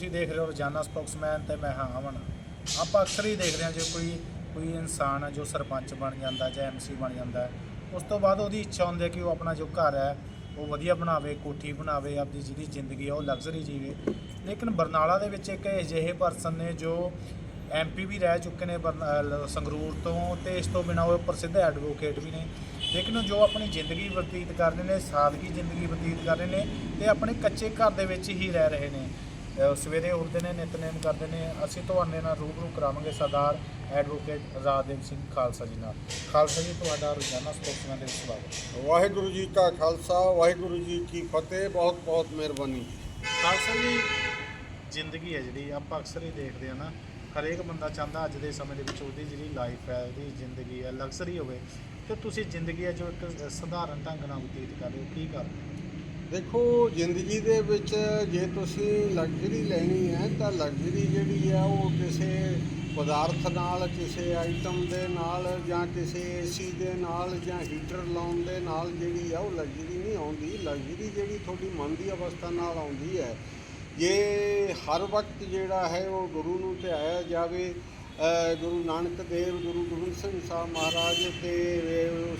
ਤੁਸੀਂ ਦੇਖ ਰਹੇ ਹੋ ਰੋਜ਼ਾਨਾ ਸਪੋਕਸਮੈਨ ਤੇ ਮੈਂ ਹਾਂ ਅਮਨ। ਆਪਾਂ ਅਕਸਰ ਹੀ ਦੇਖਦੇ ਹਾਂ ਜੇ ਕੋਈ ਕੋਈ ਇਨਸਾਨ ਹੈ ਜੋ ਸਰਪੰਚ ਬਣ ਜਾਂਦਾ ਜਾਂ ਐਮਸੀ ਬਣ ਜਾਂਦਾ ਉਸ ਤੋਂ ਬਾਅਦ ਉਹਦੀ ਇੱਛਾ ਹੁੰਦੀ ਹੈ ਕਿ ਉਹ ਆਪਣਾ ਜੋ ਘਰ ਹੈ, ਉਹ ਵਧੀਆ ਬਣਾਵੇ, ਕੋਠੀ ਬਣਾਵੇ, ਆਪਦੀ ਜਿਹੜੀ ਜ਼ਿੰਦਗੀ ਹੈ ਉਹ ਲਗਜ਼ਰੀ ਜੀਵੇ। ਲੇਕਿਨ ਬਰਨਾਲਾ ਦੇ ਵਿੱਚ ਇੱਕ ਅਜਿਹੇ ਪਰਸਨ ਨੇ ਜੋ ਐਮਪੀ ਵੀ ਰਹਿ ਚੁੱਕੇ ਨੇ ਬਰਨਾ- ਸੰਗਰੂਰ ਤੋਂ ਤੇ ਇਸ ਤੋਂ ਬਿਨਾਂ ਉਹ ਪ੍ਰਸਿੱਧ ਐਡਵੋਕੇਟ ਵੀ ਨੇ। ਲੇਕਿਨ ਜੋ ਆਪਣੀ ਜ਼ਿੰਦਗੀ ਬਤੀਤ ਕਰ ਰਹੇ ਨੇ, ਸਾਦਗੀ ਜ਼ਿੰਦਗੀ ਬਤੀਤ ਕਰ ਰਹੇ ਨੇ ਤੇ ਆਪਣੇ ਕੱਚੇ ਘਰ ਦੇ ਵਿੱਚ ਹੀ ਰਹਿ ਰਹੇ ਨੇ। ਸਵੇਰੇ ਉੱਠਦੇ ਨੇ ਨਿਤਨੇਮ ਕਰਦੇ ਨੇ। ਅਸੀਂ ਤੁਹਾਡੇ ਨਾਲ ਰੂਬਰੂ ਕਰਾਵਾਂਗੇ ਸਰਦਾਰ ਐਡਵੋਕੇਟ ਰਾਜਦੇਵ ਸਿੰਘ ਖਾਲਸਾ ਜੀ ਨਾਲ। ਖਾਲਸਾ ਜੀ ਤੁਹਾਡਾ ਰੋਜ਼ਾਨਾ ਸਪੋਕਸਮੈਨ ਦੇ ਵਿੱਚ ਸਵਾਗਤ ਵਾਹਿਗੁਰੂ ਜੀ ਕਾ ਖਾਲਸਾ ਵਾਹਿਗੁਰੂ ਜੀ ਕੀ ਫਤਿਹ। ਬਹੁਤ ਬਹੁਤ ਮਿਹਰਬਾਨੀ ਖਾਲਸਾ ਜੀ ਜ਼ਿੰਦਗੀ ਹੈ ਜਿਹੜੀ। ਆਪਾਂ ਅਕਸਰ ਹੀ ਦੇਖਦੇ ਆ ਨਾ ਹਰੇਕ ਬੰਦਾ ਚਾਹੁੰਦਾ ਅੱਜ ਦੇ ਸਮੇਂ ਦੇ ਵਿੱਚ ਉਹਦੀ ਜਿਹੜੀ ਲਾਈਫ ਹੈ ਉਹਦੀ ਜ਼ਿੰਦਗੀ ਹੈ ਲਗਜ਼ਰੀ ਹੋਵੇ। ਤੇ ਤੁਸੀਂ ਜ਼ਿੰਦਗੀ ਹੈ ਜੋ ਇੱਕ ਸਧਾਰਨ ਢੰਗ ਨਾਲ ਬਤੀਤ ਕਰ ਰਹੇ ਹੋ। ਕੀ ਕਰ ਰਹੇ ਹੋ? ਦੇਖੋ, ਜ਼ਿੰਦਗੀ ਦੇ ਵਿੱਚ ਜੇ ਤੁਸੀਂ ਲਗਜ਼ਰੀ ਲੈਣੀ ਹੈ, ਤਾਂ ਲਗਜ਼ਰੀ ਜਿਹੜੀ ਆ ਉਹ ਕਿਸੇ ਪਦਾਰਥ ਨਾਲ, ਕਿਸੇ ਆਈਟਮ ਦੇ ਨਾਲ ਜਾਂ ਕਿਸੇ ਏਸੀ ਦੇ ਨਾਲ ਜਾਂ ਹੀਟਰ ਲਾਉਣ ਦੇ ਨਾਲ ਜਿਹੜੀ ਆ ਉਹ ਲਗਜ਼ਰੀ ਨਹੀਂ ਆਉਂਦੀ। ਲਗਜ਼ਰੀ ਜਿਹੜੀ ਤੁਹਾਡੀ ਮਨ ਦੀ ਅਵਸਥਾ ਨਾਲ ਆਉਂਦੀ ਹੈ। ਜੇ ਹਰ ਵਕਤ ਜਿਹੜਾ ਹੈ ਉਹ ਗੁਰੂ ਨੂੰ ਧਿਆਇਆ ਜਾਵੇ ਗੁਰੂ ਨਾਨਕ ਦੇਵ, ਗੁਰੂ ਗੋਬਿੰਦ ਸਿੰਘ ਸਾਹਿਬ ਮਹਾਰਾਜ ਤੇ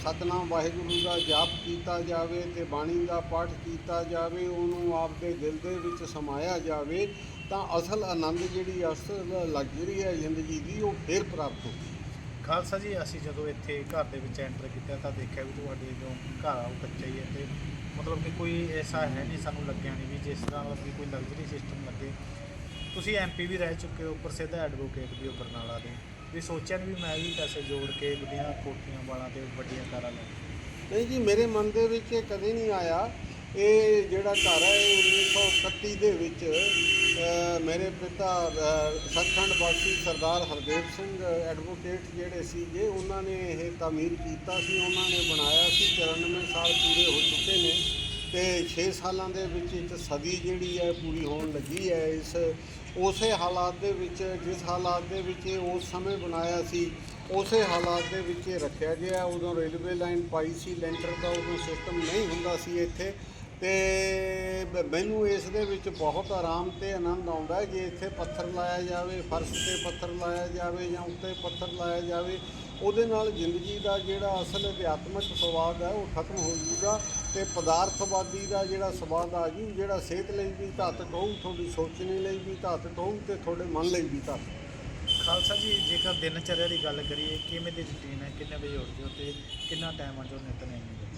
ਸਤਨਾਮ ਵਾਹਿਗੁਰੂ ਦਾ ਜਾਪ ਕੀਤਾ ਜਾਵੇ ਤੇ ਬਾਣੀ ਦਾ ਪਾਠ ਕੀਤਾ ਜਾਵੇ, ਉਹਨੂੰ ਆਪਦੇ ਦਿਲ ਦੇ ਵਿੱਚ ਸਮਾਇਆ ਜਾਵੇ, ਤਾਂ ਅਸਲ ਆਨੰਦ ਜਿਹੜੀ ਅਸਲ ਲਗਜ਼ਰੀ ਹੈ ਜ਼ਿੰਦਗੀ ਦੀ, ਉਹ ਫਿਰ ਪ੍ਰਾਪਤ ਹੋਵੇ ਖਾਲਸਾ ਜੀ, ਅਸੀਂ ਜਦੋਂ ਇੱਥੇ ਘਰ ਦੇ ਵਿੱਚ ਐਂਟਰ ਕੀਤਾ ਤਾਂ ਦੇਖਿਆ ਵੀ ਤੁਹਾਡੇ ਜੋ ਘਰ ਆ, ਉਹ ਕੱਚਾ ਹੀ ਹੈ ਤੇ ਮਤਲਬ ਕਿ ਕੋਈ ਐਸਾ ਹੈ ਨਹੀਂ ਸਾਨੂੰ ਲੱਗਿਆ ਨਹੀਂ ਵੀ ਜਿਸ ਤਰ੍ਹਾਂ ਦਾ ਵੀ ਕੋਈ ਲਗਜ਼ਰੀ ਸਿਸਟਮ ਲੱਗੇ। ਤੁਸੀਂ ਐਮਪੀ ਵੀ ਰਹਿ ਚੁੱਕੇ ਹੋ ਪ੍ਰਸਿੱਧ ਐਡਵੋਕੇਟ ਵੀ ਹੋ ਬਰਨਾਲਾ ਦੇ ਵੀ ਸੋਚਿਆ ਨੀ ਵੀ ਮੈਂ ਵੀ ਪੈਸੇ ਜੋੜ ਕੇ ਵੱਡੀਆਂ ਕੋਠੀਆਂ ਵਾਲਾ ਤੇ ਵੱਡੀਆਂ ਕਾਰਾਂ ਲੈ ਨਹੀਂ ਜੀ ਮੇਰੇ ਮਨ ਦੇ ਵਿੱਚ ਇਹ ਕਦੇ ਨਹੀਂ ਆਇਆ। ਇਹ ਜਿਹੜਾ ਘਰ ਹੈ ਇਹ 1931 ਦੇ ਵਿੱਚ ਅ, ਮੇਰੇ ਪਿਤਾ ਅ, ਸੱਚਖੰਡ ਵਾਸੀ ਸਰਦਾਰ ਹਰਦੇਵ ਸਿੰਘ ਐਡਵੋਕੇਟ ਜਿਹੜੇ ਸੀਗੇ ਉਹਨਾਂ ਨੇ ਇਹ ਤਾਮੀਰ ਕੀਤਾ ਸੀ ਉਹਨਾਂ ਨੇ ਬਣਾਇਆ ਸੀ 94 ਸਾਲ ਪੂਰੇ ਹੋ ਚੁੱਕੇ ਨੇ। ਤੇ 6 ਸਾਲਾਂ ਦੇ ਵਿੱਚ ਇੱਕ ਸਦੀ ਜਿਹੜੀ ਹੈ ਪੂਰੀ ਹੋਣ ਲੱਗੀ ਹੈ ਇਸ, ਉਸੇ ਹਾਲਾਤ ਦੇ ਵਿੱਚ, ਜਿਸ ਹਾਲਾਤ ਦੇ ਵਿੱਚ ਇਹ ਉਸ ਸਮੇਂ ਬਣਾਇਆ ਸੀ, ਉਸੇ ਹਾਲਾਤ ਦੇ ਵਿੱਚ ਇਹ ਰੱਖਿਆ ਗਿਆ। ਉਦੋਂ ਰੇਲਵੇ ਲਾਈਨ ਪਾਈ ਸੀ, ਲੈਂਟਰ ਦਾ ਉਦੋਂ ਸਿਸਟਮ ਨਹੀਂ ਹੁੰਦਾ ਸੀ ਇੱਥੇ। ਤੇ ਮੈਨੂੰ ਇਸ ਦੇ ਵਿੱਚ ਬਹੁਤ ਆਰਾਮ ਤੇ ਆਨੰਦ ਆਉਂਦਾ ਜੇ ਇੱਥੇ ਪੱਥਰ ਲਾਇਆ ਜਾਵੇ, ਫਰਸ਼ ਤੇ ਪੱਥਰ ਲਾਇਆ ਜਾਵੇ ਜਾਂ ਉੱਤੇ ਪੱਥਰ ਲਾਇਆ ਜਾਵੇ। ਉਹਦੇ ਨਾਲ ਜ਼ਿੰਦਗੀ ਦਾ ਜਿਹੜਾ ਅਸਲ ਅਧਿਆਤਮਿਕ ਸਵਾਦ ਹੈ ਉਹ ਖਤਮ ਹੋ ਜਾਊਗਾ। ਤੇ ਪਦਾਰਥਵਾਦੀ ਦਾ ਜਿਹੜਾ ਸਵਾਦ ਆ ਜੂ ਜਿਹੜਾ ਸਿਹਤ ਲਈ ਵੀ ਘਾਤਕ ਹੋਊ ਤੁਹਾਡੀ ਸੋਚਣੇ ਲਈ ਵੀ ਘਾਤਕ ਹੋਊ ਤੇ ਤੁਹਾਡੇ ਮਨ ਲਈ ਵੀ ਘਾਤਕ ਖਾਲਸਾ ਜੀ ਜੇਕਰ ਦਿਨ ਚਰਿਆ ਦੀ ਗੱਲ ਕਰੀਏ ਕਿਵੇਂ ਦੀ ਰੁਟੀਨ ਹੈ? ਕਿੰਨੇ ਵਜੇ ਉੱਠਦੇ ਹੋ ਤੇ ਕਿੰਨਾ ਟਾਈਮ ਆ ਜੋ ਨਿਤਨੇਮ ਦੇ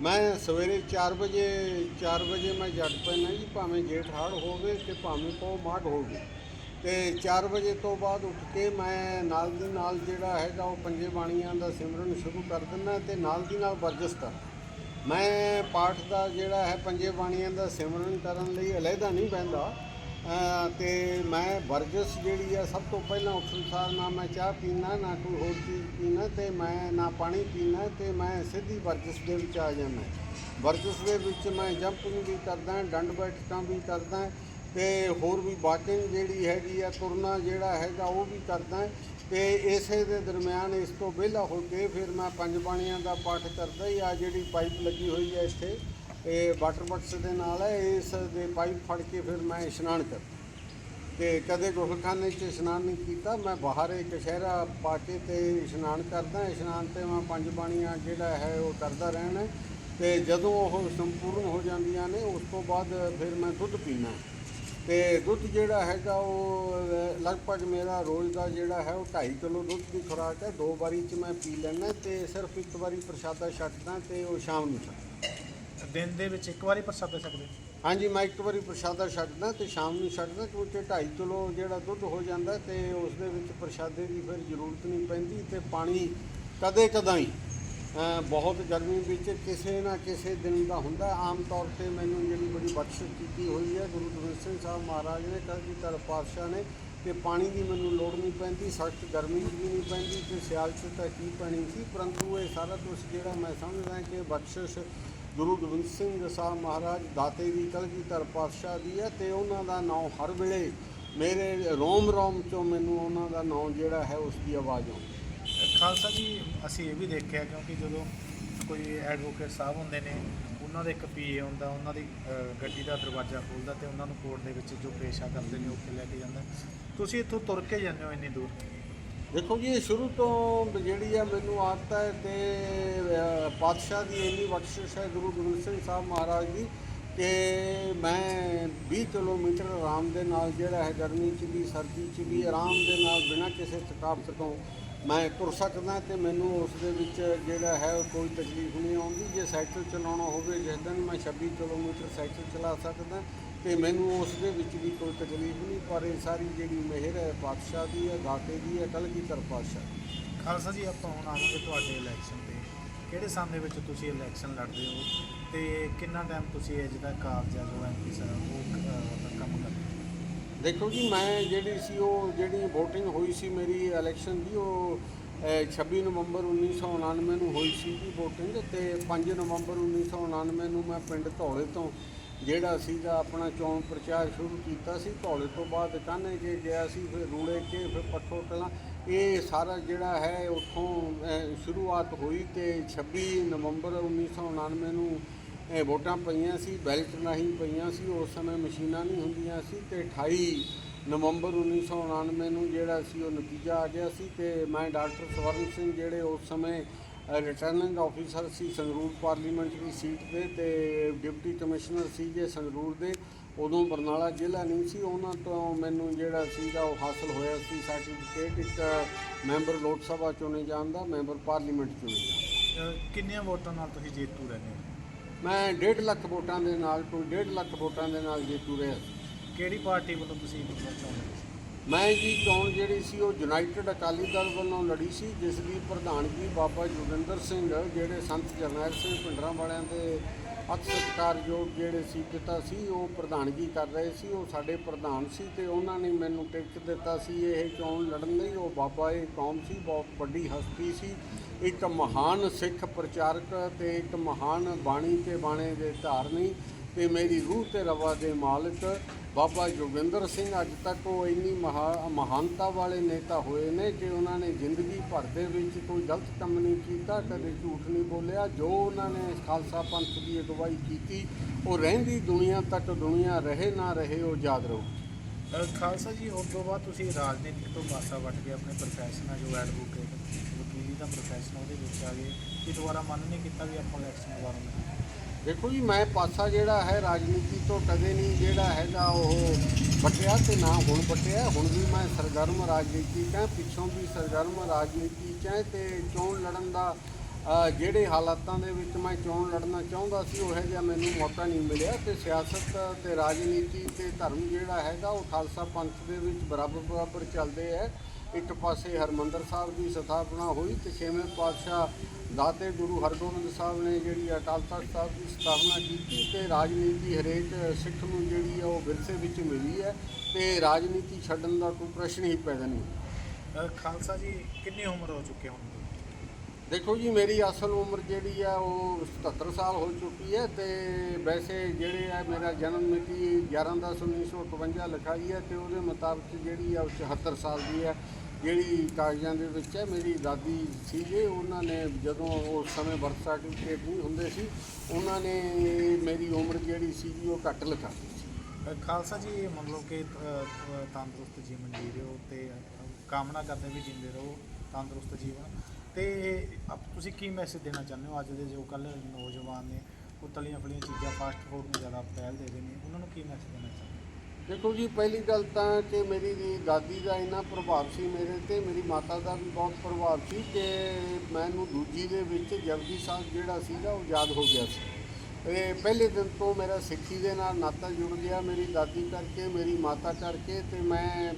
ਮੈਂ ਸਵੇਰੇ 4 ਵਜੇ 4 ਵਜੇ ਮੈਂ ਜਗ ਪੈਣਾ ਜੀ ਭਾਵੇਂ ਜੇਠ ਹਾੜ ਹੋਵੇ ਤੇ ਭਾਵੇਂ ਪੋ ਮਾਘ ਹੋਵੇ। ਤੇ 4 ਵਜੇ ਤੋਂ ਬਾਅਦ ਉੱਠ ਕੇ ਮੈਂ ਨਾਲ ਦੀ ਨਾਲ ਜਿਹੜਾ ਹੈਗਾ ਉਹ ਪੰਜੇ ਬਾਣੀਆਂ ਦਾ ਸਿਮਰਨ ਸ਼ੁਰੂ ਕਰ ਦਿੰਦਾ ਤੇ ਨਾਲ ਦੀ ਨਾਲ ਵਰਜਿਸ਼ ਕਰ ਮੈਂ ਪਾਠ ਦਾ ਜਿਹੜਾ ਹੈ ਪੰਜੇ ਬਾਣੀਆਂ ਦਾ ਸਿਮਰਨ ਕਰਨ ਲਈ ਅਲਹਿਦਾ ਨਹੀਂ ਬਹਿੰਦਾ। ਅ, ਤੇ ਮੈਂ ਵਰਜਿਸ਼ ਜਿਹੜੀ ਆ ਸਭ ਤੋਂ ਪਹਿਲਾਂ ਉੱਠਣ ਸਾਰ ਨਾ ਮੈਂ ਚਾਹ ਪੀਣਾ ਨਾ ਕੋਈ ਹੋਰ ਚੀਜ਼ ਪੀਣਾ ਤੇ ਮੈਂ ਨਾ ਪਾਣੀ ਪੀਣਾ ਤੇ ਮੈਂ ਸਿੱਧੀ ਵਰਜਿਸ਼ ਦੇ ਵਿੱਚ ਆ ਜਾਂਦਾ। ਵਰਜਸ਼ ਦੇ ਵਿੱਚ ਮੈਂ ਜੰਪਿੰਗ ਵੀ ਕਰਦਾ ਡੰਡ ਬੈਠਕਾਂ ਵੀ ਕਰਦਾ ਤੇ ਹੋਰ ਵੀ ਵਾਕਿੰਗ ਜਿਹੜੀ ਹੈਗੀ ਆ ਤੁਰਨਾ ਜਿਹੜਾ ਹੈਗਾ ਉਹ ਵੀ ਕਰਦਾ। ਤੇ ਇਸੇ ਦੇ ਦਰਮਿਆਨ ਇਸ ਤੋਂ ਵਿਹਲਾ ਹੋ ਕੇ ਫਿਰ ਮੈਂ ਪੰਜ ਬਾਣੀਆਂ ਦਾ ਪਾਠ ਕਰਦਾ ਹੀ ਆ, ਜਿਹੜੀ ਪਾਈਪ ਲੱਗੀ ਹੋਈ ਹੈ ਇੱਥੇ। ਇਹ ਵਾਟਰ ਬਕਸ ਦੇ ਨਾਲ ਹੈ, ਇਸ ਦੇ ਪਾਈਪ ਫੜ ਕੇ ਫਿਰ ਮੈਂ ਇਸ਼ਨਾਨ ਕਰਦਾ। ਤੇ ਕਦੇ ਗੁਰਖਾਨੇ 'ਚ ਇਸ਼ਨਾਨ ਨਹੀਂ ਕੀਤਾ, ਮੈਂ ਬਾਹਰ ਇੱਕ ਸ਼ਹਿਰਾ ਪਾ ਕੇ ਤੇ ਇਸ਼ਨਾਨ ਕਰਦਾ, ਇਸ਼ਨਾਨ ਤੇ ਮੈਂ ਪੰਜ ਬਾਣੀਆਂ ਜਿਹੜਾ ਹੈ ਉਹ ਕਰਦਾ ਰਹਿਣਾ। ਤੇ ਜਦੋਂ ਉਹ ਸੰਪੂਰਨ ਹੋ ਜਾਂਦੀਆਂ ਨੇ, ਉਸ ਤੋਂ ਬਾਅਦ ਫਿਰ ਮੈਂ ਦੁੱਧ ਪੀਣਾ ਤੇ ਦੁੱਧ ਜਿਹੜਾ ਹੈਗਾ ਉਹ ਲਗਭਗ ਮੇਰਾ ਰੋਜ਼ ਦਾ ਜਿਹੜਾ ਹੈ ਉਹ 2.5 ਕਿਲੋ ਦੁੱਧ ਦੀ ਖੁਰਾਕ ਹੈ। ਦੋ ਵਾਰੀ ਚ ਮੈਂ ਪੀ ਲੈਣਾ ਤੇ ਸਿਰਫ ਇੱਕ ਵਾਰੀ ਪ੍ਰਸ਼ਾਦਾ ਛੱਡਦਾ ਤੇ ਉਹ ਸ਼ਾਮ ਨੂੰ ਛੱਡਦਾ। ਦਿਨ ਦੇ ਵਿੱਚ ਇੱਕ ਵਾਰੀ ਪ੍ਰਸਾਦ ਸਕਦੇ ਹਾਂਜੀ ਮੈਂ ਇੱਕ ਵਾਰੀ ਪ੍ਰਸ਼ਾਦਾ ਛੱਡਦਾ ਤੇ ਸ਼ਾਮ ਨੂੰ ਛੱਡਦਾ ਕਿਉਂਕਿ 2.5 ਕਿਲੋ ਜਿਹੜਾ ਦੁੱਧ ਹੋ ਜਾਂਦਾ ਤੇ ਉਸ ਦੇ ਵਿੱਚ ਪ੍ਰਸ਼ਾਦੇ ਦੀ ਫਿਰ ਜ਼ਰੂਰਤ ਨਹੀਂ ਪੈਂਦੀ ਤੇ ਪਾਣੀ ਕਦੇ ਕਦਾਈ ਬਹੁਤ ਗਰਮੀ ਵਿੱਚ ਕਿਸੇ ਨਾ ਕਿਸੇ ਦਿਨ ਦਾ ਹੁੰਦਾ ਆਮ ਤੌਰ ਤੇ ਮੈਨੂੰ ਜਿਹੜੀ ਬੜੀ ਬਖਸ਼ਿਸ਼ ਕੀਤੀ ਹੋਈ ਹੈ, ਗੁਰੂ ਗੋਬਿੰਦ ਸਿੰਘ ਸਾਹਿਬ ਮਹਾਰਾਜ ਨੇ ਕਲਗੀ ਧਰ ਪਾਤਸ਼ਾਹ ਨੇ, ਕਿ ਪਾਣੀ ਦੀ ਮੈਨੂੰ ਲੋੜ ਨਹੀਂ ਪੈਂਦੀ, ਸਖਤ ਗਰਮੀ ਵੀ ਨਹੀਂ ਪੈਂਦੀ, ਤੇ ਸਿਆਲ 'ਚ ਤਾਂ ਕੀ ਪੈਣੀ ਸੀ। ਪਰੰਤੂ ਇਹ ਸਾਰਾ ਕੁਝ ਜਿਹੜਾ ਮੈਂ ਸਮਝਦਾ ਕਿ ਬਖਸ਼ਿਸ਼ ਗੁਰੂ ਗੋਬਿੰਦ ਸਿੰਘ ਸਾਹਿਬ ਮਹਾਰਾਜ ਦਾਤੇ ਦੀ ਕਲਗੀ ਧਰ ਪਾਤਸ਼ਾਹ ਦੀ ਹੈ, ਤੇ ਉਹਨਾਂ ਦਾ ਨਾਮ ਹਰ ਵੇਲੇ ਮੇਰੇ ਰੋਮ ਰੋਮ ਚੋਂ ਮੈਨੂੰ ਉਹਨਾਂ ਦਾ ਨਾਮ ਜਿਹੜਾ ਹੈ, ਉਸ ਦੀ ਆਵਾਜ਼ ਆਉਂਦੀ ਖਾਲਸਾ ਜੀ, ਅਸੀਂ ਇਹ ਵੀ ਦੇਖਿਆ ਕਿਉਂਕਿ ਜਦੋਂ ਕੋਈ ਐਡਵੋਕੇਟ ਸਾਹਿਬ ਹੁੰਦੇ ਨੇ, ਉਹਨਾਂ ਉਹਨਾਂ ਦਾ ਇੱਕ ਪੀਏ ਹੁੰਦਾ, ਉਹਨਾਂ ਦੀ ਗੱਡੀ ਦਾ ਦਰਵਾਜ਼ਾ ਖੋਲਦਾ ਤੇ ਉਹਨਾਂ ਨੂੰ ਕੋਰਟ ਦੇ ਵਿੱਚ ਜੋ ਪੇਸ਼ਾ ਕਰਦੇ ਨੇ ਉੱਥੇ ਲੈ ਕੇ ਜਾਂਦਾ। ਤੁਸੀਂ ਇੱਥੋਂ ਤੁਰ ਕੇ ਜਾਂਦੇ ਹੋ ਇੰਨੀ ਦੂਰ? ਦੇਖੋ ਜੀ, ਸ਼ੁਰੂ ਤੋਂ ਜਿਹੜੀ ਆ ਮੈਨੂੰ ਆਦਤ ਹੈ ਤੇ ਪਾਤਸ਼ਾਹ ਦੀ ਇੰਨੀ ਬਖਸ਼ਿਸ਼ ਹੈ ਗੁਰੂ ਗੋਬਿੰਦ ਸਿੰਘ ਸਾਹਿਬ ਮਹਾਰਾਜ ਦੀ ਕਿ ਮੈਂ 20 ਕਿਲੋਮੀਟਰ ਆਰਾਮ ਦੇ ਨਾਲ ਜਿਹੜਾ ਹੈ ਗਰਮੀ 'ਚ ਵੀ, ਸਰਦੀ 'ਚ ਵੀ, ਆਰਾਮ ਦੇ ਨਾਲ ਬਿਨਾਂ ਕਿਸੇ ਥਕਾਵਟ ਤੋਂ ਮੈਂ ਤੁਰ ਸਕਦਾ ਤੇ ਮੈਨੂੰ ਉਸ ਦੇ ਵਿੱਚ ਜਿਹੜਾ ਹੈ ਕੋਈ ਤਕਲੀਫ ਨਹੀਂ ਆਉਂਦੀ ਜੇ ਸਾਈਕਲ ਚਲਾਉਣਾ ਹੋਵੇ ਜਿਸ ਦਿਨ ਮੈਂ 26 ਕਿਲੋਮੀਟਰ ਸਾਈਕਲ ਚਲਾ ਸਕਦਾ ਤੇ ਮੈਨੂੰ ਉਸ ਦੇ ਵਿੱਚ ਵੀ ਕੋਈ ਤਕਲੀਫ ਨਹੀਂ ਪਰ ਇਹ ਸਾਰੀ ਜਿਹੜੀ ਮਿਹਰ ਹੈ ਪਾਤਸ਼ਾਹ ਦੀ ਹੈ ਦਾਤੇ ਦੀ ਹੈ ਕਲਗੀਧਰ ਪਾਤਸ਼ਾਹ ਦੀ। ਖਾਲਸਾ ਜੀ ਆਪਾਂ ਹੁਣ ਆਵਾਂਗੇ ਤੁਹਾਡੇ ਇਲੈਕਸ਼ਨ ਤੇ ਕਿਹੜੇ ਸਾਲ ਦੇ ਵਿੱਚ ਤੁਸੀਂ ਇਲੈਕਸ਼ਨ ਲੜਦੇ ਹੋ ਤੇ ਕਿੰਨਾ ਟਾਈਮ ਤੁਸੀਂ ਇਹ ਜਿਹੜਾ ਕਾਰਜ ਹੈ ਜੋ ਐਮਪੀ ਸਾਹਿਬ ਉਹ ਅਹ, ਆਪਣਾ ਕੰਮ ਕਰਦੇ ਹੋ? ਦੇਖੋ ਜੀ ਮੈਂ ਜਿਹੜੀ ਸੀ ਉਹ ਜਿਹੜੀ VOTING ਹੋਈ ਸੀ ਮੇਰੀ ਇਲੈਕਸ਼ਨ ਦੀ ਉਹ ਅਹ, 26 ਨਵੰਬਰ 1999 ਨੂੰ ਹੋਈ ਸੀ ਜੀ VOTING ਤੇ 5 ਨਵੰਬਰ 1999 ਨੂੰ ਮੈਂ ਪਿੰਡ ਧੌਲੇ ਤੋਂ ਜਿਹੜਾ ਸੀਗਾ ਆਪਣਾ ਚੋਣ ਪ੍ਰਚਾਰ ਸ਼ੁਰੂ ਕੀਤਾ ਸੀ ਧੌਲੇ ਤੋਂ ਬਾਅਦ ਕਾਨੇ ਕੇ ਗਿਆ ਸੀ ਫਿਰ ਰੂੜੇ ਕੇ ਫਿਰ ਪੱਠੋ ਕਲਾਂ ਇਹ ਸਾਰਾ ਜਿਹੜਾ ਹੈ ਉੱਥੋਂ ਅਹ, ਸ਼ੁਰੂਆਤ ਹੋਈ ਤੇ 26 ਨਵੰਬਰ 1999 ਨੂੰ ਇਹ ਵੋਟਾਂ ਪਈਆਂ ਸੀ, ਬੈਲਟ ਨਹੀਂ ਪਈਆਂ ਸੀ, ਉਸ ਸਮੇਂ ਮਸ਼ੀਨਾਂ ਨਹੀਂ ਹੁੰਦੀਆਂ ਸੀ ਤੇ 28 ਨਵੰਬਰ 1999 ਨੂੰ ਜਿਹੜਾ ਸੀ ਉਹ ਨਤੀਜਾ ਆ ਗਿਆ ਸੀ ਤੇ ਮੈਂ ਡਾਕਟਰ ਸਵਰਨ ਸਿੰਘ ਜਿਹੜੇ ਉਸ ਸਮੇਂ ਰਿਟਰਨਿੰਗ ਆਫੀਸਰ ਸੀ ਸੰਗਰੂਰ ਪਾਰਲੀਮੈਂਟਰੀ ਸੀਟ ਤੇ ਤੇ ਡਿਪਟੀ ਕਮਿਸ਼ਨਰ ਸੀ ਜੇ ਸੰਗਰੂਰ ਦੇ, ਉਦੋਂ ਬਰਨਾਲਾ ਜ਼ਿਲ੍ਹਾ ਨਹੀਂ ਸੀ, ਉਹਨਾਂ ਤੋਂ ਮੈਨੂੰ ਜਿਹੜਾ ਸੀਗਾ ਉਹ ਹਾਸਲ ਹੋਇਆ ਸੀ ਸਰਟੀਫਿਕੇਟ ਇੱਕ ਮੈਂਬਰ ਲੋਕ ਸਭਾ ਚੁਣੇ ਜਾਣ ਦਾ ਮੈਂਬਰ ਪਾਰਲੀਮੈਂਟ ਚੁਣੇ ਜਾਣ ਕਿੰਨੀਆਂ ਵੋਟਾਂ ਨਾਲ ਤੁਸੀਂ ਜੇਤੂ ਰਹਿੰਦੇ ਹੋ? ਮੈਂ 1.5 ਲੱਖ ਵੋਟਾਂ ਦੇ ਨਾਲ ਕੋਈ 1.5 ਲੱਖ ਵੋਟਾਂ ਦੇ ਨਾਲ ਜੇਤੂ ਰਿਹਾ ਸੀ। ਕਿਹੜੀ ਪਾਰਟੀ ਵੱਲੋਂ ਤੁਸੀਂ ਚਾਹੁੰਦੇ ਹੋ? ਮੈਂ ਜੀ ਚੋਣ ਜਿਹੜੀ ਸੀ ਉਹ ਯੂਨਾਈਟਿਡ ਅਕਾਲੀ ਦਲ ਵੱਲੋਂ ਲੜੀ ਸੀ ਜਿਸ ਦੀ ਪ੍ਰਧਾਨਗੀ ਬਾਬਾ ਜੋਗਿੰਦਰ ਸਿੰਘ ਜਿਹੜੇ ਸੰਤ ਜਰਨੈਲ ਸਿੰਘ ਪਿੰਡਰਾਂ ਵਾਲਿਆਂ ਦੇ ਅਤ ਸਤਿਕਾਰਯੋਗ ਜਿਹੜੇ ਸੀ ਪਿਤਾ ਸੀ ਉਹ ਪ੍ਰਧਾਨਗੀ ਕਰ ਰਹੇ ਸੀ ਉਹ ਸਾਡੇ ਪ੍ਰਧਾਨ ਸੀ ਤੇ ਉਹਨਾਂ ਨੇ ਮੈਨੂੰ ਟਿਕਟ ਦਿੱਤਾ ਸੀ ਇਹ ਚੋਣ ਲੜਨ ਲਈ ਉਹ ਬਾਬਾ ਇਹ ਕੌਮ ਸੀ ਬਹੁਤ ਵੱਡੀ ਹਸਤੀ ਸੀ ਇੱਕ ਮਹਾਨ ਸਿੱਖ ਪ੍ਰਚਾਰਕ ਤੇ ਇੱਕ ਮਹਾਨ ਬਾਣੀ ਤੇ ਬਾਣੇ ਦੇ ਧਾਰਨੀ ਤੇ ਮੇਰੀ ਰੂਹ ਤੇ ਰਵਾ ਦੇ ਮਾਲਕ ਬਾਬਾ ਜੋਗਿੰਦਰ ਸਿੰਘ ਅੱਜ ਤੱਕ ਉਹ ਇੰਨੀ ਮਹਾ, ਮਹਾਨਤਾ ਵਾਲੇ ਨੇਤਾ ਹੋਏ ਨੇ ਕਿ ਉਹਨਾਂ ਨੇ ਜ਼ਿੰਦਗੀ ਭਰ ਦੇ ਵਿੱਚ ਕੋਈ ਗਲਤ ਕੰਮ ਨਹੀਂ ਕੀਤਾ, ਕਦੇ ਝੂਠ ਨਹੀਂ ਬੋਲਿਆ। ਜੋ ਉਹਨਾਂ ਨੇ ਖਾਲਸਾ ਪੰਥ ਦੀ ਅਗਵਾਈ ਕੀਤੀ, ਉਹ ਰਹਿੰਦੀ ਦੁਨੀਆ ਤੱਕ ਦੁਨੀਆ ਰਹੇ ਨਾ ਰਹੇ, ਉਹ ਯਾਦ ਰਹੂ। ਖਾਲਸਾ ਜੀ, ਉਸ ਤੋਂ ਬਾਅਦ ਤੁਸੀਂ ਰਾਜਨੀਤਿਕ ਤੋਂ ਪਾਸਾ ਵੱਟ ਕੇ ਆਪਣੇ ਪ੍ਰੋਫੈਸ਼ਨ ਆ ਜੋ ਐਡਵੋਕੇਟ ਦਾ ਪ੍ਰੋਫੈਸ਼ਨ ਉਹਦੇ ਵਿੱਚ ਆ ਗਏ। ਕਿ ਦੁਬਾਰਾ ਮਨ ਨਹੀਂ ਕੀਤਾ ਵੀ ਆਪਾਂ ਇਲੈਕਸ਼ਨ ਦੁਬਾਰਾ ਲੜਾਂਗੇ ਦੇਖੋ ਜੀ ਮੈਂ ਪਾਸਾ ਜਿਹੜਾ ਹੈ ਰਾਜਨੀਤੀ ਤੋਂ ਕਦੇ ਨਹੀਂ। ਜਿਹੜਾ ਹੈਗਾ ਉਹ ਵੱਟਿਆ ਤੇ ਨਾ ਹੁਣ ਵੱਟਿਆ। ਹੁਣ ਵੀ ਮੈਂ ਸਰਗਰਮ ਰਾਜਨੀਤੀ ਚ ਪਿੱਛੋਂ ਵੀ ਸਰਗਰਮ ਰਾਜਨੀਤੀ ਚ ਹਾਂ ਤੇ ਚੋਣ ਲੜਨ ਦਾ ਅ, ਜਿਹੜੇ ਹਾਲਾਤਾਂ ਦੇ ਵਿੱਚ ਮੈਂ ਚੋਣ ਲੜਨਾ ਚਾਹੁੰਦਾ ਸੀ ਉਹ ਜਿਹਾ ਮੈਨੂੰ ਮੌਕਾ ਨਹੀਂ ਮਿਲਿਆ ਤੇ ਸਿਆਸਤ ਤੇ ਰਾਜਨੀਤੀ ਤੇ ਧਰਮ ਜਿਹੜਾ ਹੈਗਾ ਉਹ ਖਾਲਸਾ ਪੰਥ ਦੇ ਵਿੱਚ ਬਰਾਬਰ ਬਰਾਬਰ ਚੱਲਦੇ ਹੈ ਇੱਕ ਪਾਸੇ ਹਰਮੰਦਰ ਸਾਹਿਬ ਦੀ ਸਥਾਪਨਾ ਹੋਈ ਤੇ ਛੇਵੇਂ ਪਾਤਸ਼ਾਹ ਦਾਤੇ ਗੁਰੂ ਹਰਗੋਬਿੰਦ ਸਾਹਿਬ ਨੇ ਜਿਹੜੀ ਅਕਾਲ ਤਖਤ ਸਾਹਿਬ ਦੀ ਸਥਾਪਨਾ ਕੀਤੀ ਤੇ ਰਾਜਨੀਤੀ ਹਰੇਕ ਸਿੱਖ ਨੂੰ ਜਿਹੜੀ ਹੈ ਉਹ ਵਿਰਸੇ ਵਿੱਚ ਮਿਲੀ ਹੈ ਤੇ ਰਾਜਨੀਤੀ ਛੱਡਣ ਦਾ ਕੋਈ ਪ੍ਰਸ਼ਨ ਹੀ ਪੈਦਾ ਨਹੀਂ ਖਾਲਸਾ ਜੀ ਕਿੰਨੀ ਉਮਰ ਹੋ ਚੁੱਕੀ ਹੈ ਹੁਣ? ਦੇਖੋ ਜੀ ਮੇਰੀ ਅਸਲ ਉਮਰ ਜਿਹੜੀ ਆ ਉਹ 77 ਸਾਲ ਹੋ ਚੁੱਕੀ ਹੈ ਤੇ ਵੈਸੇ ਜਿਹੜੇ ਆ ਮੇਰਾ ਜਨਮ ਮਿਤੀ 11/10/1958 ਲਿਖਾਈ ਹੈ ਤੇ ਉਹਦੇ ਮੁਤਾਬਕ ਜਿਹੜੀ ਆ ਉਹ 74 ਸਾਲ ਦੀ ਹੈ। ਜਿਹੜੀ ਕਾਗਜ਼ਾਂ ਦੇ ਵਿੱਚ ਹੈ ਮੇਰੀ ਦਾਦੀ ਸੀਗੇ ਉਹਨਾਂ ਨੇ ਜਦੋਂ ਉਸ ਸਮੇਂ ਬਰਥ ਸਰਟੀਫਿਕੇਟ ਨਹੀਂ ਹੁੰਦੇ ਸੀ ਉਹਨਾਂ ਨੇ ਮੇਰੀ ਉਮਰ ਜਿਹੜੀ ਸੀਗੀ ਉਹ ਘੱਟ ਲਿਖਾ ਦਿੱਤੀ ਸੀ ਖਾਲਸਾ ਜੀ ਇਹ ਮਤਲਬ ਕਿ ਅਹ, ਤੰਦਰੁਸਤ ਜੀਵਨ ਜੀ ਰਹੇ ਹੋ ਤੇ ਕਾਮਨਾ ਕਰਦੇ ਵੀ ਜਿੰਦੇ ਰਹੋ ਤੰਦਰੁਸਤ ਜੀਵਨ। ਤੇ ਆਪ ਤੁਸੀਂ ਕੀ ਮੈਸੇਜ ਦੇਣਾ ਚਾਹੁੰਦੇ ਹੋ? ਅੱਜ ਦੇ ਜੋ ਕੱਲ ਨੌਜਵਾਨ ਨੇ ਉਹ ਤਲੀਆਂ ਫਲੀਆਂ ਚੀਜ਼ਾਂ ਫਾਸਟ ਫੂਡ ਨੂੰ ਜ਼ਿਆਦਾ ਪਹਿਲ ਦੇ ਰਹੇ ਨੇ ਉਹਨਾਂ ਨੂੰ ਕੀ ਮੈਸੇਜ ਦੇਣਾ ਚਾਹੁੰਦੇ ਹੋ? ਦੇਖੋ ਜੀ, ਪਹਿਲੀ ਗੱਲ ਤਾਂ ਕਿ ਮੇਰੀ ਦਾਦੀ ਦਾ ਇੰਨਾ ਪ੍ਰਭਾਵ ਸੀ ਮੇਰੇ ਤੇ, ਮੇਰੀ ਮਾਤਾ ਦਾ ਵੀ ਬਹੁਤ ਪ੍ਰਭਾਵ ਸੀ ਕਿ ਮੈਨੂੰ ਦੂਜੀ ਦੇ ਵਿੱਚ ਜਪਜੀ ਸਾਹਿਬ ਜਿਹੜਾ ਸੀਗਾ ਉਹ ਯਾਦ ਹੋ ਗਿਆ ਸੀ। ਇਹ ਪਹਿਲੇ ਦਿਨ ਤੋਂ ਮੇਰਾ ਸਿੱਖੀ ਦੇ ਨਾਲ ਨਾਤਾ ਜੁੜ ਗਿਆ ਮੇਰੀ ਦਾਦੀ ਕਰਕੇ, ਮੇਰੀ ਮਾਤਾ ਕਰਕੇ ਤੇ ਮੈਂ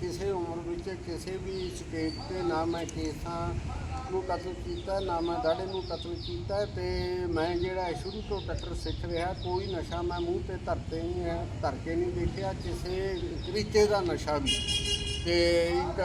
ਕਿਸੇ ਉਮਰ ਵਿੱਚ ਕਿਸੇ ਵੀ ਸਟੇਜ ਤੇ ਨਾ ਮੈਂ ਕੇਸਾਂ ਨੂੰ ਕਤਲ ਕੀਤਾ, ਨਾ ਮੈਂ ਦਾੜੇ ਨੂੰ ਕਤਲ ਕੀਤਾ ਤੇ ਮੈਂ ਜਿਹੜਾ ਸ਼ੁਰੂ ਤੋਂ ਟੱਕਰ ਸਿੱਖ ਰਿਹਾ, ਕੋਈ ਨਸ਼ਾ ਮੈਂ ਮੂੰਹ ਤੇ ਧਰਤੇ ਨਹੀਂ ਹੈ, ਧਰ ਕੇ ਨਹੀਂ ਦੇਖਿਆ, ਕਿਸੇ ਤਰੀਕੇ ਦਾ ਨਸ਼ਾ ਵੀ। ਤੇ ਇੱਕ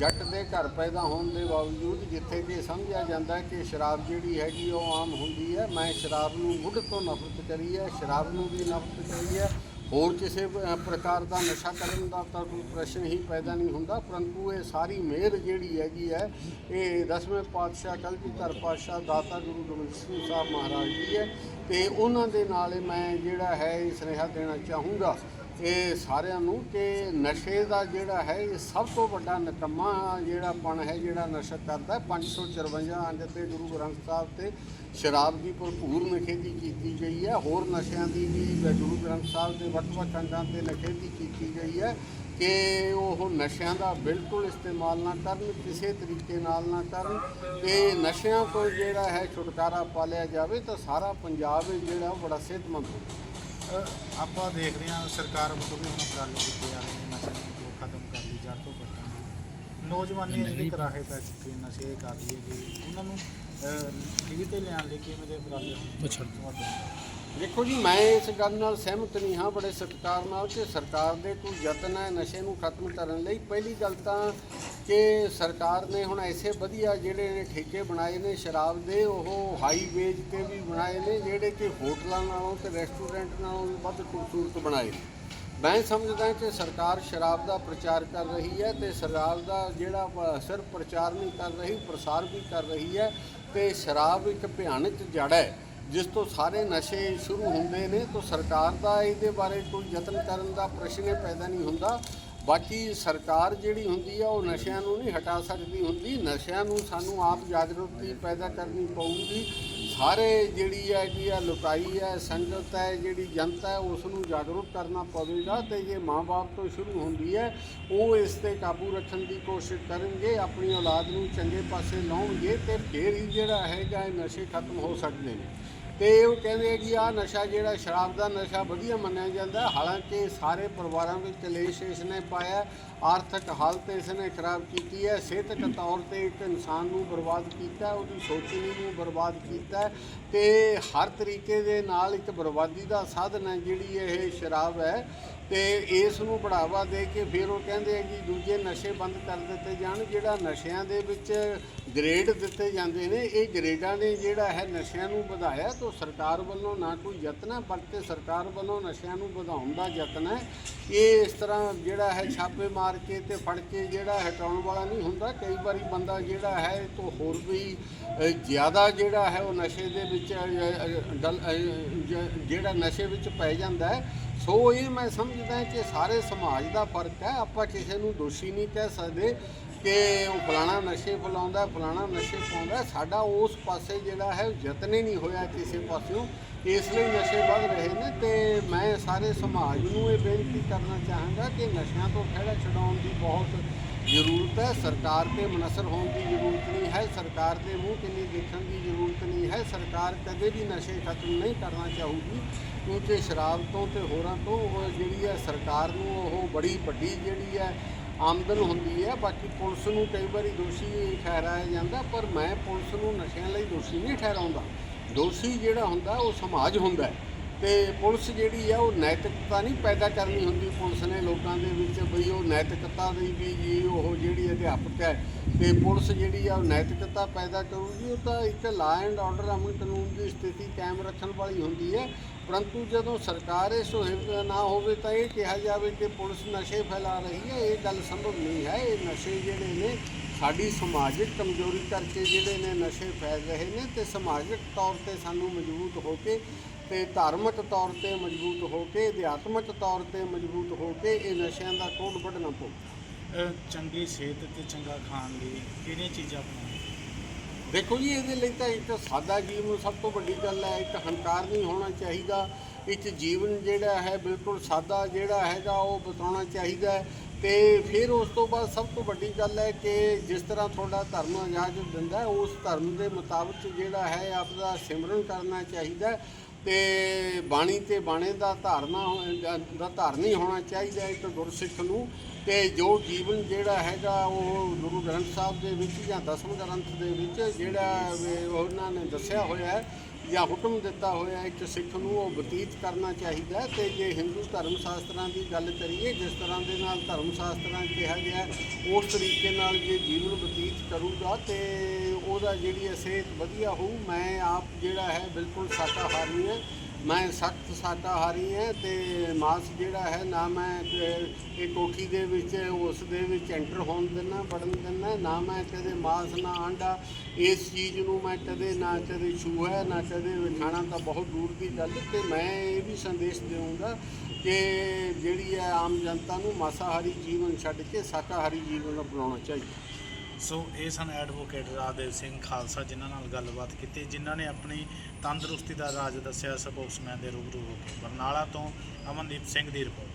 ਜੱਟ ਦੇ ਘਰ ਪੈਦਾ ਹੋਣ ਦੇ ਬਾਵਜੂਦ ਜਿੱਥੇ ਕਿ ਸਮਝਿਆ ਜਾਂਦਾ ਕਿ ਸ਼ਰਾਬ ਜਿਹੜੀ ਹੈਗੀ ਉਹ ਆਮ ਹੁੰਦੀ ਹੈ, ਮੈਂ ਸ਼ਰਾਬ ਨੂੰ ਮੁੱਢ ਤੋਂ ਨਫ਼ਰਤ ਕਰੀ ਹੈ, ਸ਼ਰਾਬ ਨੂੰ ਵੀ ਨਫ਼ਰਤ ਕਰੀ ਹੈ ਹੋਰ ਕਿਸੇ ਪ੍ਰਕਾਰ ਦਾ ਨਸ਼ਾ ਕਰਨ ਦਾ ਤਾਂ ਕੋਈ ਪ੍ਰਸ਼ਨ ਹੀ ਪੈਦਾ ਨਹੀਂ ਹੁੰਦਾ, ਪਰੰਤੂ ਇਹ ਸਾਰੀ ਮਿਹਰ ਜਿਹੜੀ ਹੈਗੀ ਹੈ, ਇਹ ਦਸਵੇਂ ਪਾਤਸ਼ਾਹ ਕਲਗੀਧਰ ਪਾਤਸ਼ਾਹ ਦਾਤਾ ਗੁਰੂ ਗੋਬਿੰਦ ਸਿੰਘ ਸਾਹਿਬ ਮਹਾਰਾਜ ਜੀ ਹੈ ਤੇ ਉਹਨਾਂ ਦੇ ਨਾਲ ਮੈਂ ਜਿਹੜਾ ਹੈ ਇਹ ਸੁਨੇਹਾ ਦੇਣਾ ਚਾਹੂੰਗਾ ਇਹ ਸਾਰਿਆਂ ਨੂੰ ਕਿ ਨਸ਼ੇ ਦਾ ਜਿਹੜਾ ਹੈ, ਇਹ ਸਭ ਤੋਂ ਵੱਡਾ ਨਕਮਾ ਜਿਹੜਾ ਪਣ ਹੈ, ਜਿਹੜਾ ਨਸ਼ਾ ਕਰਦਾ ਹੈ। 554 ਅੰਗ ਤੇ ਗੁਰੂ ਗ੍ਰੰਥ ਸਾਹਿਬ ਤੇ ਸ਼ਰਾਬ ਦੀ ਭਰਪੂਰ ਨਿਖੇਧੀ ਕੀਤੀ ਗਈ ਹੈ। ਹੋਰ ਨਸ਼ਿਆਂ ਦੀ ਵੀ ਗੁਰੂ ਗ੍ਰੰਥ ਸਾਹਿਬ ਦੇ ਵੱਖ-ਵੱਖ ਅੰਗਾਂ ਤੇ ਨਿਖੇਧੀ ਕੀਤੀ ਗਈ ਹੈ ਕਿ ਉਹ ਨਸ਼ਿਆਂ ਦਾ ਬਿਲਕੁਲ ਇਸਤੇਮਾਲ ਨਾ ਕਰਨ, ਕਿਸੇ ਤਰੀਕੇ ਨਾਲ ਨਾ ਕਰਨ। ਤੇ ਨਸ਼ਿਆਂ ਤੋਂ ਜਿਹੜਾ ਹੈ ਛੁਟਕਾਰਾ ਪਾ ਲਿਆ ਜਾਵੇ ਤਾਂ ਸਾਰਾ ਪੰਜਾਬ ਜਿਹੜਾ ਉਹ ਬੜਾ ਸਿਹਤਮੰਦ ਹੋਵੇ ਆਪਾਂ ਦੇਖ ਰਹੇ ਹਾਂ ਸਰਕਾਰ ਵੱਲੋਂ ਵੀ ਹੁਣ ਉਪਰਾਲੇ ਕੀਤੇ ਜਾ ਰਹੇ ਨੇ ਨਸ਼ੇ ਨੂੰ ਖਤਮ ਕਰ ਲਈ ਜੜ ਤੋਂ ਕੱਟਣ ਦੀ ਨੌਜਵਾਨੀ ਜਿਹੜੀ ਕਰਾਹੇ ਪੈ ਚੁੱਕੇ ਨਸ਼ੇ ਕਰ ਰਹੀ ਹੈ ਜੀ। ਉਹਨਾਂ ਨੂੰ ਲੀਹ ਤੇ ਲਿਆਉਣ ਲਈ ਕਿਵੇਂ ਦੇ ਉਪਰਾਲੇ ਤੁਹਾਡੇ ਦੇਖੋ ਜੀ ਮੈਂ ਇਸ ਗੱਲ ਨਾਲ ਸਹਿਮਤ ਨਹੀਂ ਹਾਂ ਬੜੇ ਸਤਿਕਾਰ ਨਾਲ ਕਿ ਸਰਕਾਰ ਦੇ ਕੋਈ ਯਤਨ ਹੈ ਨਸ਼ੇ ਨੂੰ ਖਤਮ ਕਰਨ ਲਈ। ਪਹਿਲੀ ਗੱਲ ਤਾਂ ਕਿ ਸਰਕਾਰ ਨੇ ਹੁਣ ਐਸੇ ਵਧੀਆ ਜਿਹੜੇ ਨੇ ਠੇਕੇ ਬਣਾਏ ਨੇ ਸ਼ਰਾਬ ਦੇ, ਉਹ ਹਾਈਵੇਜ਼ ਤੇ ਵੀ ਬਣਾਏ ਨੇ, ਜਿਹੜੇ ਕਿ ਹੋਟਲਾਂ ਨਾਲੋਂ ਤੇ ਰੈਸਟੋਰੈਂਟ ਨਾਲੋਂ ਵੀ ਵੱਧ ਖੂਬਸੂਰਤ ਬਣਾਏ ਨੇ। ਮੈਂ ਸਮਝਦਾ ਕਿ ਸਰਕਾਰ ਸ਼ਰਾਬ ਦਾ ਪ੍ਰਚਾਰ ਕਰ ਰਹੀ ਹੈ ਤੇ ਸ਼ਰਾਬ ਦਾ ਜਿਹੜਾ ਪ- ਸਿਰਫ ਪ੍ਰਚਾਰ ਨਹੀਂ ਕਰ ਰਹੀ, ਪ੍ਰਸਾਰ ਵੀ ਕਰ ਰਹੀ ਹੈ ਤੇ ਸ਼ਰਾਬ ਇੱਕ ਭਿਆਨਕ ਜੜ ਹੈ। ਜਿਸ ਤੋਂ ਸਾਰੇ ਨਸ਼ੇ ਸ਼ੁਰੂ ਹੁੰਦੇ ਨੇ, ਤਾਂ ਸਰਕਾਰ ਦਾ ਇਹਦੇ ਬਾਰੇ ਕੋਈ ਯਤਨ ਕਰਨ ਦਾ ਪ੍ਰਸ਼ਨ ਪੈਦਾ ਨਹੀਂ ਹੁੰਦਾ। ਬਾਕੀ ਸਰਕਾਰ ਜਿਹੜੀ ਹੁੰਦੀ ਆ, ਉਹ ਨਸ਼ਿਆਂ ਨੂੰ ਨਹੀਂ ਹਟਾ ਸਕਦੀ ਹੁੰਦੀ। ਨਸ਼ਿਆਂ ਨੂੰ ਸਾਨੂੰ ਆਪ ਜਾਗਰੂਕਤੀ ਪੈਦਾ ਕਰਨੀ ਪਊਗੀ। ਸਾਰੇ ਜਿਹੜੀ ਹੈ ਕਿ ਆ, ਲੁਕਾਈ ਹੈ ਸੰਗਤ ਹੈ ਜਿਹੜੀ ਜਨਤਾ ਹੈ ਉਸ ਨੂੰ ਜਾਗਰੂਕ ਕਰਨਾ ਪਵੇਗਾ ਤੇ ਜੇ ਮਾਂ-ਬਾਪ ਤੋਂ ਸ਼ੁਰੂ ਹੁੰਦੀ ਹੈ ਉਹ ਇਸ ਤੇ ਕਾਬੂ ਰੱਖਣ ਦੀ ਕੋਸ਼ਿਸ਼ ਕਰਨਗੇ, ਆਪਣੀ ਔਲਾਦ ਨੂੰ ਚੰਗੇ ਪਾਸੇ ਲਾਉਣਗੇ ਤੇ ਫਿਰ ਹੀ ਜਿਹੜਾ ਹੈਗਾ, ਇਹ ਨਸ਼ੇ ਖਤਮ ਹੋ ਸਕਦੇ ਨੇ। ਤੇ ਉਹ ਕਹਿੰਦੇ ਆ ਕਿ ਆ ਨਸ਼ਾ ਜਿਹੜਾ ਸ਼ਰਾਬ ਦਾ ਨਸ਼ਾ ਵਧੀਆ ਮੰਨਿਆ ਜਾਂਦਾ ਹਾਲਾਂਕਿ ਸਾਰੇ ਪਰਿਵਾਰਾਂ ਵਿੱਚ ਕਲੇਸ਼ ਇਸ ਨੇ ਪਾਇਆ ਆਰਥਿਕ ਹਾਲਤ ਇਸ ਨੇ ਖਰਾਬ ਕੀਤੀ ਹੈ। ਸਿਹਤਕ ਤੌਰ ਤੇ ਇੱਕ ਇਨਸਾਨ ਨੂੰ ਬਰਬਾਦ ਕੀਤਾ, ਉਹਦੀ ਸੋਚਣੀ ਨੂੰ ਬਰਬਾਦ ਕੀਤਾ ਹੈ ਤੇ ਹਰ ਤਰੀਕੇ ਦੇ ਨਾਲ ਇੱਕ ਬਰਬਾਦੀ ਦਾ ਸਾਧਨ ਹੈ ਜਿਹੜੀ ਇਹ ਸ਼ਰਾਬ ਹੈ ਤੇ ਇਸ ਨੂੰ ਬੜਾਵਾ ਦੇ ਕੇ ਫਿਰ ਉਹ ਕਹਿੰਦੇ ਆ ਕਿ ਦੂਜੇ ਨਸ਼ੇ ਬੰਦ ਕਰ ਦਿੱਤੇ ਜਾਣ, ਜਿਹੜਾ ਨਸ਼ਿਆਂ ਦੇ ਵਿੱਚ ਗ੍ਰੇਡ ਦਿੱਤੇ ਜਾਂਦੇ ਨੇ, ਇਹ ਗ੍ਰੇਡਾਂ ਨੇ ਜਿਹੜਾ ਹੈ ਨਸ਼ਿਆਂ ਨੂੰ ਵਧਾਇਆ ਤਾਂ ਸਰਕਾਰ ਵੱਲੋਂ ਨਾ ਕੋਈ ਯਤਨ ਹੈ, ਬਲਕਿ ਸਰਕਾਰ ਵੱਲੋਂ ਨਸ਼ਿਆਂ ਨੂੰ ਵਧਾਉਣ ਦਾ ਯਤਨ ਹੈ। ਇਹ ਇਸ ਤਰ੍ਹਾਂ ਜਿਹੜਾ ਹੈ ਛਾਪੇਮਾਰ ਮਾਰ ਤੇ ਫੜ ਕੇ ਜਿਹੜਾ ਹਟਾਉਣ ਵਾਲਾ ਨਹੀਂ ਹੁੰਦਾ। ਕਈ ਵਾਰੀ ਬੰਦਾ ਜਿਹੜਾ ਹੈ, ਇਹ ਤੋਂ ਹੋਰ ਵੀ ਜ਼ਿਆਦਾ ਜਿਹੜਾ ਹੈ, ਉਹ ਨਸ਼ੇ ਦੇ ਵਿੱਚ ਜਿਹੜਾ ਨਸ਼ੇ ਵਿੱਚ ਪੈ ਜਾਂਦਾ ਹੈ। ਸੋ ਇਹ ਮੈਂ ਸਮਝਦਾ ਕਿ ਸਾਰੇ ਸਮਾਜ ਦਾ ਫ਼ਰਕ ਹੈ। ਆਪਾਂ ਕਿਸੇ ਨੂੰ ਦੋਸ਼ੀ ਨਹੀਂ ਕਹਿ ਸਕਦੇ। ਕਿ ਉਹ ਫਲਾਣਾ ਨਸ਼ੇ ਫਲਾਉਂਦਾ, ਫਲਾਣਾ ਨਸ਼ੇ ਪਾਉਂਦਾ, ਸਾਡਾ ਉਸ ਪਾਸੇ ਜਿਹੜਾ ਹੈ ਉਹ ਯਤਨ ਹੀ ਨਹੀਂ ਹੋਇਆ ਕਿਸੇ ਪਾਸਿਓਂ। ਇਸ ਲਈ ਨਸ਼ੇ ਵੱਧ ਰਹੇ ਨੇ ਤੇ ਮੈਂ ਸਾਰੇ ਸਮਾਜ ਨੂੰ ਇਹ ਬੇਨਤੀ ਕਰਨਾ ਚਾਹਾਂਗਾ ਕਿ ਨਸ਼ਿਆਂ ਤੋਂ ਖਹਿੜਾ ਛਡਾਉਣ ਦੀ ਬਹੁਤ ਜ਼ਰੂਰਤ ਹੈ। ਸਰਕਾਰ ਤੇ ਮਨਸਰ ਹੋਣ ਦੀ ਜ਼ਰੂਰਤ ਨਹੀਂ ਹੈ। ਸਰਕਾਰ ਦੇ ਮੂੰਹ ਕਿੰਨੀ ਦੇਖਣ ਦੀ ਜ਼ਰੂਰਤ ਨਹੀਂ ਹੈ। ਸਰਕਾਰ ਕਦੇ ਵੀ ਨਸ਼ੇ ਖਤਮ ਨਹੀਂ ਕਰਨਾ ਚਾਹੂਗੀ, ਕਿਉਂਕਿ ਸ਼ਰਾਬ ਤੋਂ ਤੇ ਹੋਰਾਂ ਤੋਂ ਉਹ ਜਿਹੜੀ ਹੈ ਸਰਕਾਰ ਨੂੰ ਉਹ ਬੜੀ ਵੱਡੀ ਜਿਹੜੀ ਹੈ ਆਮਦਨ ਹੁੰਦੀ ਹੈ, ਬਾਕੀ ਪੁਲਿਸ ਨੂੰ ਕਈ ਵਾਰੀ ਦੋਸ਼ੀ ਠਹਿਰਾਇਆ ਜਾਂਦਾ, ਪਰ ਮੈਂ ਪੁਲਿਸ ਨੂੰ ਨਸ਼ਿਆਂ ਲਈ ਦੋਸ਼ੀ ਨਹੀਂ ਠਹਿਰਾਉਂਦਾ। ਦੋਸ਼ੀ ਜਿਹੜਾ ਹੁੰਦਾ, ਉਹ ਸਮਾਜ ਹੁੰਦਾ ਹੈ। ਤੇ ਪੁਲਿਸ ਜਿਹੜੀ ਆ, ਉਹ ਨੈਤਿਕਤਾ ਨਹੀਂ ਪੈਦਾ ਕਰਨੀ ਹੁੰਦੀ। ਪੁਲਿਸ ਨੇ ਲੋਕਾਂ ਦੇ ਵਿੱਚ ਬਈ ਉਹ ਨੈਤਿਕਤਾ ਦੀ ਵੀ ਜੀ, ਉਹ ਜਿਹੜੀ ਅਧਿਆਪਕ ਹੈ ਤੇ ਪੁਲਿਸ ਜਿਹੜੀ ਆ ਉਹ ਨੈਤਿਕਤਾ ਪੈਦਾ ਕਰੂਗੀ, ਉਹ ਤਾਂ ਇੱਕ ਲਾ ਐਂਡ ਆਰਡਰ ਅਮਨ ਕਾਨੂੰਨ ਦੀ ਸਥਿਤੀ ਕਾਇਮ ਰੱਖਣ ਵਾਲੀ ਹੁੰਦੀ ਹੈ। ਪਰੰਤੂ ਜਦੋਂ ਸਰਕਾਰ ਇਹ ਸੁਹਿਰਦ ਨਾ ਹੋਵੇ ਤਾਂ ਇਹ ਕਿਹਾ ਜਾਵੇ ਕਿ ਪੁਲਿਸ ਨਸ਼ੇ ਫੈਲਾ ਰਹੀ ਹੈ। ਇਹ ਗੱਲ ਸੰਭਵ ਨਹੀਂ ਹੈ। ਇਹ ਨਸ਼ੇ ਜਿਹੜੇ ਨੇ, ਸਾਡੀ ਸਮਾਜਿਕ ਕਮਜ਼ੋਰੀ ਕਰਕੇ ਜਿਹੜੇ ਨੇ ਨਸ਼ੇ ਫੈਲ ਰਹੇ ਨੇ ਤੇ ਸਮਾਜਿਕ ਤੌਰ ਤੇ ਸਾਨੂੰ ਮਜ਼ਬੂਤ ਹੋ ਕੇ ਤੇ ਧਾਰਮਿਕ ਤੌਰ ਤੇ ਮਜ਼ਬੂਤ ਹੋ ਕੇ, ਅਧਿਆਤਮਿਕ ਤੌਰ ਤੇ ਮਜ਼ਬੂਤ ਹੋ ਕੇ ਇਹ ਨਸ਼ਿਆਂ ਦਾ ਕੋਡ ਵੱਢਣਾ ਪਊ। ਚੰਗੀ ਸਿਹਤ ਤੇ ਚੰਗਾ ਖਾਣ ਲਈ ਕਿਹੜੀਆਂ ਚੀਜ਼ਾਂ ਅਪਣਾਉਣੀਆਂ ਦੇਖੋ ਜੀ ਇਹਦੇ ਲਈ ਤਾਂ ਇੱਕ ਸਾਦਾ ਜੀਵਨ ਸਭ ਤੋਂ ਵੱਡੀ ਗੱਲ ਹੈ। ਇੱਕ ਹੰਕਾਰ ਨਹੀਂ ਹੋਣਾ ਚਾਹੀਦਾ। ਇੱਕ ਜੀਵਨ ਜਿਹੜਾ ਹੈ ਬਿਲਕੁਲ ਸਾਦਾ ਜਿਹੜਾ ਹੈਗਾ ਉਹ ਬਤਾਉਣਾ ਚਾਹੀਦਾ ਹੈ। ਤੇ ਫਿਰ ਉਸ ਤੋਂ ਬਾਅਦ ਸਭ ਤੋਂ ਵੱਡੀ ਗੱਲ ਹੈ ਕਿ ਜਿਸ ਤਰ੍ਹਾਂ ਤੁਹਾਡਾ ਧਰਮ ਇਜਾਜ਼ਤ ਦਿੰਦਾ ਹੈ, ਉਸ ਧਰਮ ਦੇ ਮੁਤਾਬਕ ਜਿਹੜਾ ਹੈ ਆਪਦਾ ਸਿਮਰਨ ਕਰਨਾ ਚਾਹੀਦਾ ਹੈ। ਤੇ ਬਾਣੀ ਤੇ ਬਾਣੇ ਦਾ ਧਾਰਨਾ ਹੋ- ਦਾ ਧਾਰਨੀ ਹੋਣਾ ਚਾਹੀਦਾ ਹੈ ਇੱਕ ਗੁਰਸਿੱਖ ਨੂੰ। ਤੇ ਜੋ ਜੀਵਨ ਜਿਹੜਾ ਹੈਗਾ ਉਹ ਗੁਰੂ ਗ੍ਰੰਥ ਸਾਹਿਬ ਦੇ ਵਿੱਚ ਜਾਂ ਦਸਮ ਗ੍ਰੰਥ ਦੇ ਵਿੱਚ ਜਿਹੜਾ ਉਹਨਾਂ ਨੇ ਦੱਸਿਆ ਹੋਇਆ ਹੈ ਜਾਂ ਹੁਕਮ ਦਿੱਤਾ ਹੋਇਆ ਹੈ ਇੱਕ ਸਿੱਖ ਨੂੰ ਉਹ ਬਤੀਤ ਕਰਨਾ ਚਾਹੀਦਾ ਹੈ। ਤੇ ਜੇ ਹਿੰਦੂ ਧਰਮ ਸ਼ਾਸਤਰਾਂ ਦੀ ਗੱਲ ਕਰੀਏ, ਜਿਸ ਤਰ੍ਹਾਂ ਦੇ ਨਾਲ ਧਰਮ ਸ਼ਾਸਤਰਾਂ ਕਿਹਾ ਗਿਆ ਉਸ ਤਰੀਕੇ ਨਾਲ ਜੇ ਜੀਵਨ ਬਤੀਤ ਕਰੂਗਾ ਤੇ ਉਹਦਾ ਜਿਹੜੀ ਹੈ ਸਿਹਤ ਵਧੀਆ ਹੋਊ। ਮੈਂ ਆਪ ਜਿਹੜਾ ਹੈ ਬਿਲਕੁਲ ਸ਼ਾਕਾਹਾਰੀ ਹਾਂ। ਮੈਂ ਸਖਤ ਸ਼ਾਕਾਹਾਰੀ ਹਾਂ ਤੇ ਮਾਸ ਜਿਹੜਾ ਹੈ ਨਾ ਮੈਂ ਅਹ, ਇਹ ਕੋਠੀ ਦੇ ਵਿੱਚ ਉਸ ਦੇ ਵਿੱਚ ਐਂਟਰ ਹੋਣ ਦਿੰਦਾ ਵੜਨ ਦਿੰਦਾ ਨਾ ਮੈਂ ਕਦੇ ਮਾਸ ਨਾ ਆਂਡਾ। ਇਸ ਚੀਜ਼ ਨੂੰ ਮੈਂ ਕਦੇ ਨਾ ਕਦੇ ਛੂਆ ਨਾ ਕਦੇ ਖਾਣਾ ਤਾਂ ਬਹੁਤ ਦੂਰ ਦੀ ਗੱਲ ਤੇ ਮੈਂ ਇਹ ਵੀ ਸੰਦੇਸ਼ ਦੇਵਾਂਗਾ ਕਿ ਜਿਹੜੀ ਹੈ ਆਮ ਜਨਤਾ ਨੂੰ ਮਾਸਾਹਾਰੀ ਜੀਵਨ ਛੱਡ ਕੇ ਸ਼ਾਕਾਹਾਰੀ ਜੀਵਨ ਅਪਣਾਉਣਾ ਚਾਹੀਦਾ। ਸੋ ਇਹ ਸਨ ਐਡਵੋਕੇਟ ਰਾਜਦੇਵ ਸਿੰਘ ਖਾਲਸਾ ਜਿਨ੍ਹਾਂ ਨਾਲ ਗੱਲਬਾਤ ਕੀਤੀ, ਜਿਨ੍ਹਾਂ ਨੇ ਆਪਣੀ ਤੰਦਰੁਸਤੀ ਦਾ ਰਾਜ ਦੱਸਿਆ ਸਪੋਕਸਮੈਨ ਦੇ ਰੂਬਰੂ ਹੋ ਕੇ। ਬਰਨਾਲਾ ਤੋਂ ਅਮਨਦੀਪ ਸਿੰਘ ਦੀ ਰਿਪੋਰਟ।